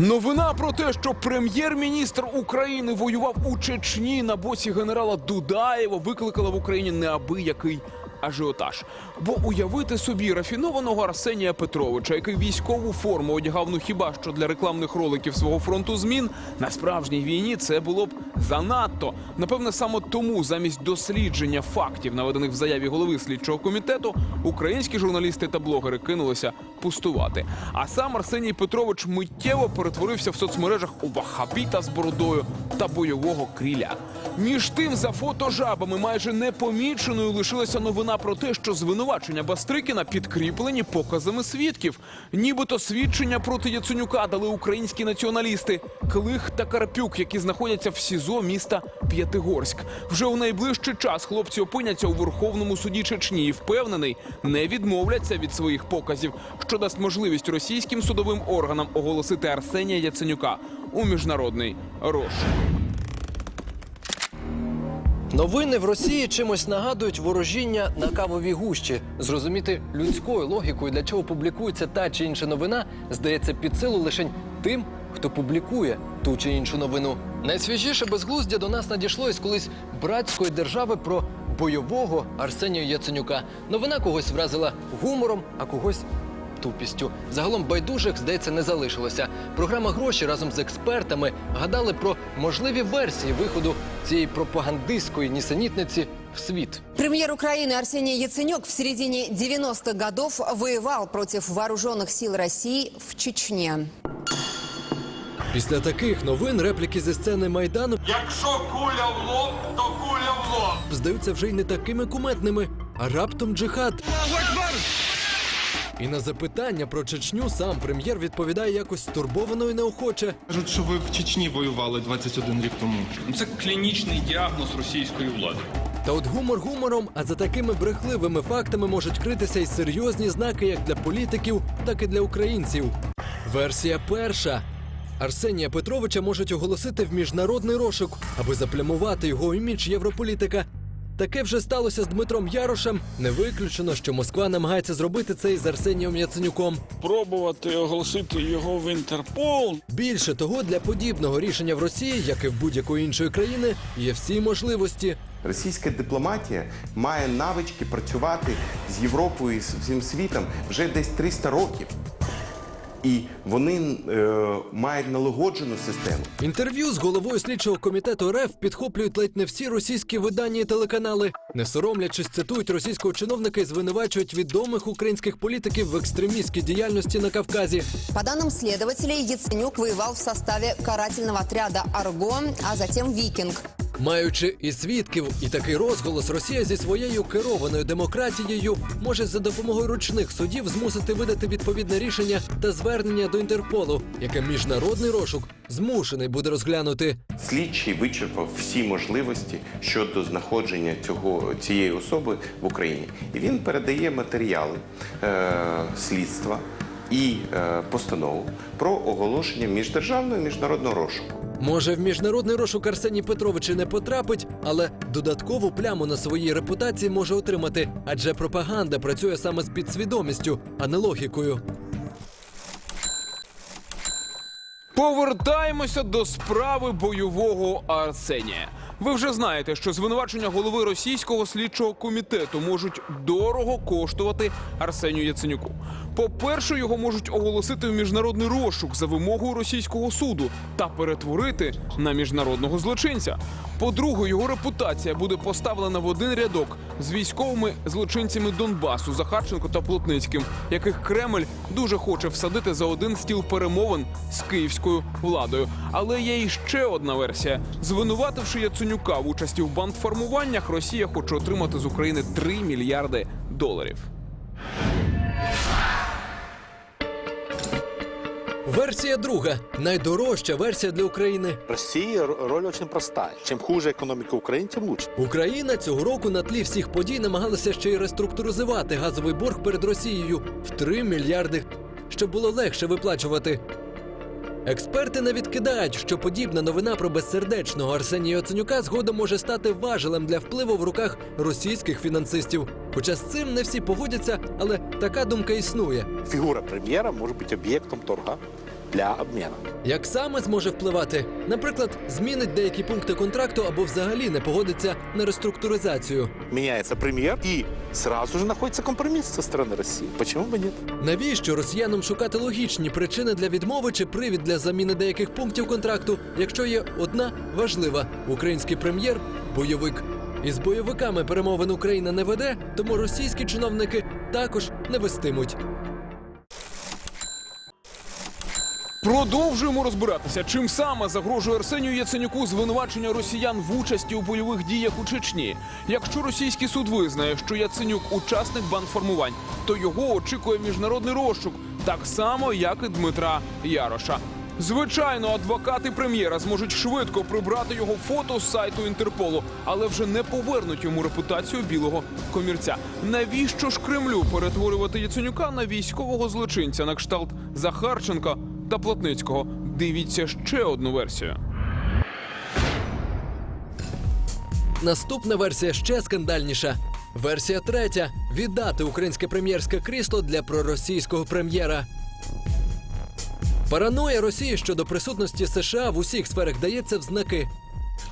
Новина про те, що прем'єр-міністр України воював у Чечні на боці генерала Дудаєва, викликала в Україні неабиякий ажіотаж. Бо уявити собі рафінованого Арсенія Петровича, який військову форму одягав ну хіба що для рекламних роликів свого фронту змін, на справжній війні це було б занадто. Напевне, саме тому замість дослідження фактів, наведених в заяві голови слідчого комітету, українські журналісти та блогери кинулися пустувати. А сам Арсеній Петрович миттєво перетворився в соцмережах у вахабіта з бородою та бойового кріля. Між тим, за фотожабами майже непоміченою лишилася новина про те, що звинувачення Бастрикіна підкріплені показами свідків. Нібито свідчення проти Яценюка дали українські націоналісти Клих та Карпюк, які знаходяться в СІЗО міста П'ятигорськ. Вже у найближчий час хлопці опиняться у Верховному суді Чечні і впевнений, не відмовляться від своїх показів, що дасть можливість російським судовим органам оголосити Арсенія Яценюка у міжнародний розшук. Новини в Росії чимось нагадують ворожіння на кавовій гущі. Зрозуміти людською логікою, для чого публікується та чи інша новина, здається під силу лише тим, хто публікує ту чи іншу новину. Найсвіжіше безглуздя до нас надійшло із колись братської держави про бойового Арсенія Яценюка. Новина когось вразила гумором, а когось тупістю. Загалом байдужих, здається, не залишилося. Програма гроші разом з експертами гадали про можливі версії виходу цієї пропагандистської нісенітниці в світ. Премьер Украины Арсений Яценюк в середине 90-х годов воевал против вооруженных сил России в Чечне. Після таких новин репліки зі сцени майдану Якщо куля в лоб, то куля в лоб. здаються вже й не такими куметними, а раптом джихад. І на запитання про Чечню сам прем'єр відповідає якось стурбовано і неохоче. Кажуть, що ви в Чечні воювали 21 рік тому. Ну, Це клінічний діагноз російської влади. Та от гумор гумором, а за такими брехливими фактами можуть критися й серйозні знаки як для політиків, так і для українців. Версія перша. Арсенія Петровича можуть оголосити в міжнародний розшук, аби заплямувати його імідж європолітика. Таке вже сталося з Дмитром Ярошем. Не виключено, що Москва намагається зробити це із Арсенієм Яценюком. пробувати оголосити його в Інтерпол. Більше того, для подібного рішення в Росії, як і в будь-якої іншої країни, є всі можливості. Російська дипломатія має навички працювати з Європою і з всім світом вже десь 300 років. І вони е, мають налагоджену систему. Інтерв'ю з головою слідчого комітету РФ підхоплюють ледь не всі російські видання і телеканали. Не соромлячись, цитують російського чиновника і звинувачують відомих українських політиків в екстремістській діяльності на Кавказі. По данным следователей, Яценюк воевал в составе карательного отряда «Арго», а затем «Викинг». Маючи і свідків, і такий розголос, Росія зі своєю керованою демократією може за допомогою ручних судів змусити видати відповідне рішення та звернення до Інтерполу, яке міжнародний розшук змушений буде розглянути. Слідчий вичерпав всі можливості щодо знаходження цього цієї особи в Україні. І він передає матеріали е, слідства і е, постанову про оголошення міждержавного і міжнародного розшуку. Може, в міжнародний розшук Арсеній Петрович і не потрапить, але додаткову пляму на своїй репутації може отримати, адже пропаганда працює саме з підсвідомістю, а не логікою. Повертаємося до справи бойового Арсенія. Ви вже знаєте, що звинувачення голови російського слідчого комітету можуть дорого коштувати Арсенію Яценюку. По-перше, його можуть оголосити в міжнародний розшук за вимогою російського суду та перетворити на міжнародного злочинця. По-друге, його репутація буде поставлена в один рядок з військовими злочинцями Донбасу Захарченко та Плотницьким, яких Кремль дуже хоче всадити за один стіл перемовин з київською владою. Але є іще одна версія: звинувативши Яценюка в участі в бандформуваннях, Росія хоче отримати з України 3 мільярди доларів. Версія друга найдорожча версія для України. России р- роль очень простая. Чем хуже экономика Украины, тем лучше. Україна цього року на тлі всіх подій намагалася ще й реструктуризувати газовий борг перед Росією в 3 мільярди, щоб було легше виплачувати. Експерти не відкидають, що подібна новина про безсердечного Арсенія Яценюка згодом може стати важелем для впливу в руках російських фінансистів. Хоча з цим не всі погодяться, але така думка існує. Фигура премьера может быть объектом торга для обмена. Як саме зможе впливати? Наприклад, змінить деякі пункти контракту або взагалі не погодиться на реструктуризацію. Меняется премьер, и сразу же находится компромисс со стороны России. Почему бы нет? Навіщо росіянам шукати логічні причини для відмови чи привід для заміни деяких пунктів контракту, якщо є одна важлива український прем'єр бойовик. Із бойовиками перемовин Україна не веде, тому російські чиновники також не вестимуть. Продовжуємо розбиратися, чим саме загрожує Арсенію Яценюку звинувачення росіян в участі у бойових діях у Чечні. Якщо російський суд визнає, що Яценюк учасник бандформувань, то його очікує міжнародний розшук, так само як і Дмитра Яроша. Звичайно, адвокати прем'єра зможуть швидко прибрати його фото з сайту Інтерполу, але вже не повернуть йому репутацію білого комірця. Навіщо ж Кремлю перетворювати Яценюка на військового злочинця на кшталт Захарченка та Плотницького? Дивіться ще одну версію. Наступна версія ще скандальніша. Версія третя віддати українське прем'єрське крісло для проросійського прем'єра. Параноя Росії щодо присутності США в усіх сферах дається в знаки.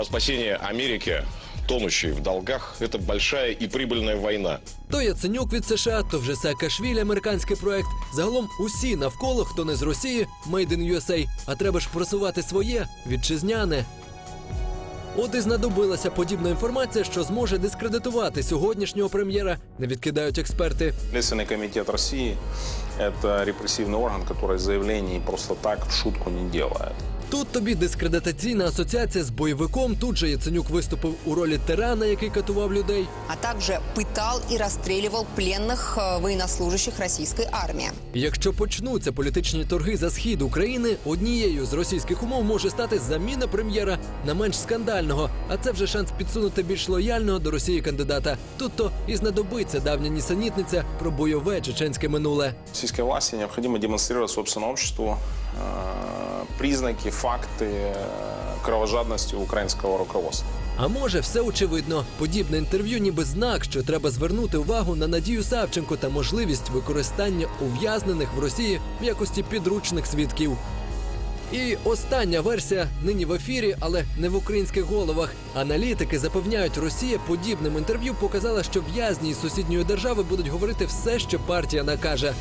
Спасіння Америки, тонущей в долгах, це большая і прибильна війна. То Яценюк від США, то вже Саакашвілі американський проект. Загалом усі навколо, хто не з Росії, Made in USA. А треба ж просувати своє вітчизняне. От і знадобилася подібна інформація, що зможе дискредитувати сьогоднішнього прем'єра, не відкидають експерти. Следственный комитет России – это репрессивный орган, который заявлений просто так в шутку не делает. Тут тобі дискредитаційна асоціація з бойовиком. Тут же Яценюк виступив у ролі тирана, який катував людей. А также пытал и расстреливал пленных э, военнослужащих российской армии. І Якщо почнуться політичні торги за схід України, однією з російських умов може стати заміна прем'єра на менш скандального, а це вже шанс підсунути більш лояльного до Росії кандидата. Тут то і знадобиться давня нісенітниця про бойове чеченське минуле. Российской власти необходимо демонстрировать собственному обществу э, признаки, факты э, кровожадности украинского руководства. А може, все очевидно. Подібне інтерв'ю, ніби знак, що треба звернути увагу на Надію Савченко та можливість використання ув'язнених в Росії в якості підручних свідків. І остання версія нині в ефірі, але не в українських головах. Аналітики запевняють, Росія подібним інтерв'ю показала, що в'язні із сусідньої держави будуть говорити все, що партія накаже.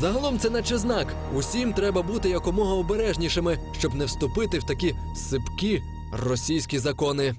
Загалом це наче знак. Усім треба бути якомога обережнішими, щоб не вступити в такі сипкі російські закони.